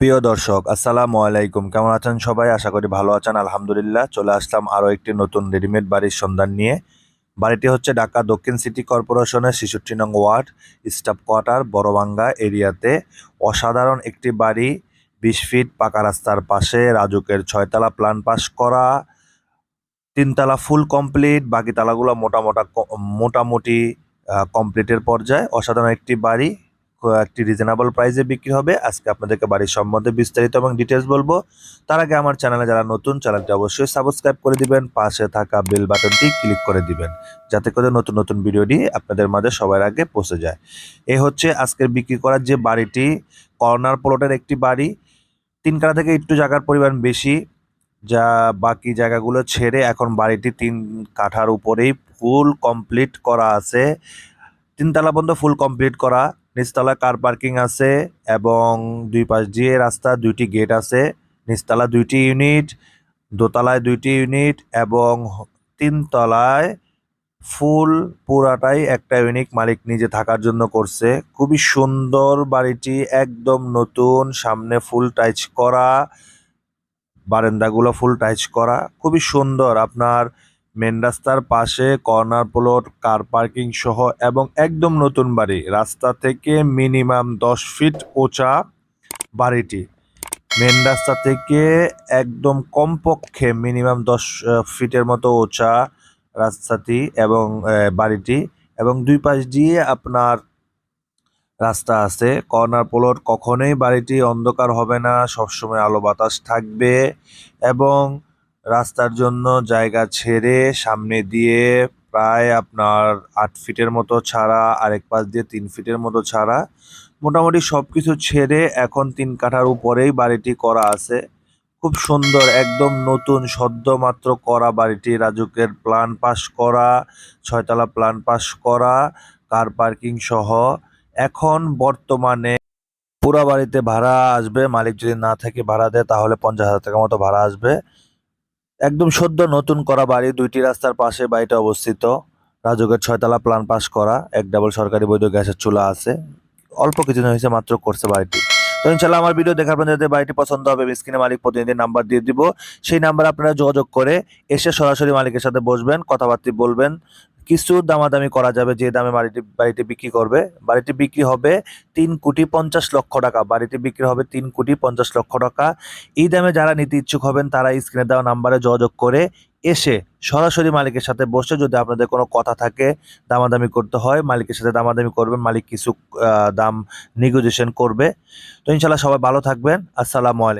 প্রিয় দর্শক, আসসালামু আলাইকুম। কেমন আছেন সবাই? আশা করি ভালো আছেন। আলহামদুলিল্লাহ, চলে আসলাম আরও একটি নতুন রেডিমেড বাড়ির সন্ধান নিয়ে। বাড়িটি হচ্ছে ঢাকা দক্ষিণ সিটি কর্পোরেশনের ছেষট্টি নং ওয়ার্ড, স্টাফ কোয়ার্টার, বড়বাঙ্গা এরিয়াতে। অসাধারণ একটি বাড়ি, বিশ ফিট পাকা রাস্তার পাশে, রাজুকের ছয়তলা প্ল্যান পাস করা, তিনতলা ফুল কমপ্লিট, বাকি তালাগুলো মোটামোটা মোটামুটি কমপ্লিটের পর্যায়ে। অসাধারণ একটি বাড়ি একটি রিজনেবল প্রাইসে বিক্রি হবে। আজকে আপনাদেরকে বাড়ির সম্বন্ধে বিস্তারিত এবং ডিটেলস বলব। তার আগে আমার চ্যানেলে যারা নতুন চ্যানেলটি অবশ্যই সাবস্ক্রাইব করে দিবেন। পাশে থাকা বেল বাটনটি ক্লিক করে দিবেন, যাতে করে নতুন নতুন ভিডিওটি আপনাদের মাঝে সবার আগে পৌঁছে যায়। এ হচ্ছে আজকের বিক্রি করার যে বাড়িটি, কর্নার প্লটের একটি বাড়ি। তিন কাঠা থেকে একটু জায়গার পরিমাণ বেশি। যা বাকি জায়গাগুলো ছেড়ে এখন বাড়িটি তিন কাঠার উপরেই ফুল কমপ্লিট করা আছে। তিনতলা পর্যন্ত ফুল কমপ্লিট করা। নিচতলায় কার পার্কিং আছে এবং দুই পাশ দিয়ে রাস্তা, দুইটি গেট আছে। নিচতলা দুইটি ইউনিট দোতলায় দুইটি ইউনিট এবং তিনতলায় ফুল পুরাটাই একটা ইউনিক মালিক নিজে থাকার জন্য করছে। খুবই সুন্দর বাড়িটি, একদম নতুন, সামনে ফুল টাইচ করা, বারান্দাগুলো ফুল টাইচ করা, খুবই সুন্দর। আপনার মেন রাস্তার পাশে কর্নার প্লট, কার পার্কিং সহ এবং একদম নতুন বাড়ি। রাস্তা থেকে মিনিমাম দশ ফিট ওচা বাড়িটি। মেন রাস্তা থেকে একদম কমপক্ষে মিনিমাম দশ ফিটের মতো ওচা রাস্তাটি এবং বাড়িটি এবং দুই পাশ দিয়ে আপনার রাস্তা আছে। কর্নার প্লট কখনোই বাড়িটি অন্ধকার হবে না, সবসময় আলো বাতাস থাকবে এবং রাস্তার জন্য জায়গা ছেড়ে সামনে দিয়ে প্রায় আপনার আট ফিটের মতো ছাড়া, আরেক পাশ দিয়ে তিন ফিটের মতো ছাড়া। মোটামুটি সব কিছু ছেড়ে এখন তিন কাঠার উপরেই বাড়িটি করা আছে। খুব সুন্দর, একদম নতুন, সদ্য মাত্র করা বাড়িটি। রাজুকের প্ল্যান পাস করা, ছয়তলা প্ল্যান পাস করা, কার পার্কিং সহ। এখন বর্তমানে পুরা বাড়িতে ভাড়া আসবে, মালিক যদি না থাকে ভাড়া দেয় তাহলে পঞ্চাশ হাজার টাকা মতো ভাড়া আসবে। একদম সদ্য নতুন করা বাড়ি, দুইটি রাস্তার পাশে বাড়িটা অবস্থিত। রাজকের ছয়তলা প্ল্যান পাস করা, এক ডাবল সরকারি বৈধ গ্যাসের চুলা আছে। অল্প কিছুদিন হয়েছে, মাত্র করছে বাড়িটি। তো ইনশাল্লাহ আমার ভিডিও দেখার পর যদি বাড়িটি পছন্দ হবে স্ক্রিনে মালিক প্রতিনিধির নাম্বার দিয়ে দিব। সেই নাম্বার আপনারা যোগাযোগ করে এসে সরাসরি মালিকের সাথে বসবেন, কথাবার্তা বলবেন। কিছু দামাদামি করা যাবে যে দামে বাড়িটি বাড়িটি বিক্রি করবে। বাড়িটি বিক্রি হবে তিন কোটি পঞ্চাশ লক্ষ টাকা। বাড়িটি বিক্রি হবে তিন কোটি পঞ্চাশ লক্ষ টাকা। এই দামে যারা নিতে ইচ্ছুক হবেন, তারা স্ক্রিনে দেওয়া নাম্বারে যোগাযোগ করে এসে সরাসরি মালিকের সাথে বসে যদি আপনাদের কোনো কথা থাকে, দামাদামি করতে হয়, মালিকের সাথে দামাদামি করবেন, মালিক কিছু দাম নেগোজিয়েশন করবে। তো ইনশাল্লাহ সবাই ভালো থাকবেন। আসসালামু আলাইকুম।